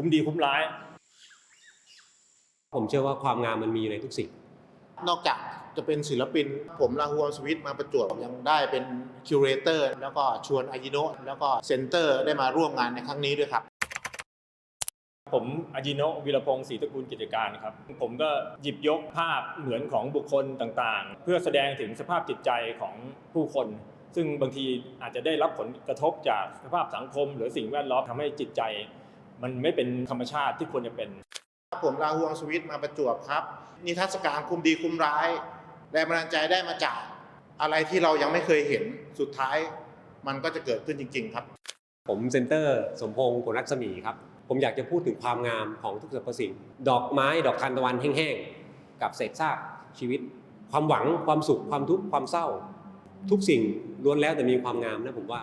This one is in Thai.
คุ้มดีคุ้มร้าย ผมเชื่อว่าความงามมันมีอยู่ในทุกสิ่ง นอกจากจะเป็นศิลปิน ผมลาฮัวสวิตมาประจวบยังได้เป็นคิวเรเตอร์แล้วก็ชวนอายิโนะแล้วก็เซนเตอร์ได้มาร่วมงานในครั้งนี้ด้วยครับ ผมอาจิโนะวีรพงศ์ศรีตระกูลกิจการครับ ผมก็หยิบยกภาพเหมือนของบุคคลต่างๆ เพื่อแสดงถึงสภาพจิตใจของผู้คน ซึ่งบางทีอาจจะได้รับผลกระทบจากสภาพสังคม หรือสิ่งแวดล้อมทำให้จิตใจ มันไม่เป็นธรรมชาติที่ควรจะเป็น ผมลาฮวงสวิตมาประจวบครับ นิทรรศการคุมดีคุมร้ายแรงบันดาลใจได้มาจากอะไรที่เรายังไม่เคยเห็นสุดท้าย มันก็จะเกิดขึ้นจริง ๆ ครับ ผมเซนเตอร์สมพงศ์ผลรักษมีครับ ผมอยากจะพูดถึงความงามของทุกสรรพสิ่ง ดอกไม้ดอกทานตะวันแห้งๆ กับเศษซากชีวิต ความหวังความสุขความทุกข์ความเศร้า ทุกสิ่งล้วนแล้วแต่มีความงามนะผมว่า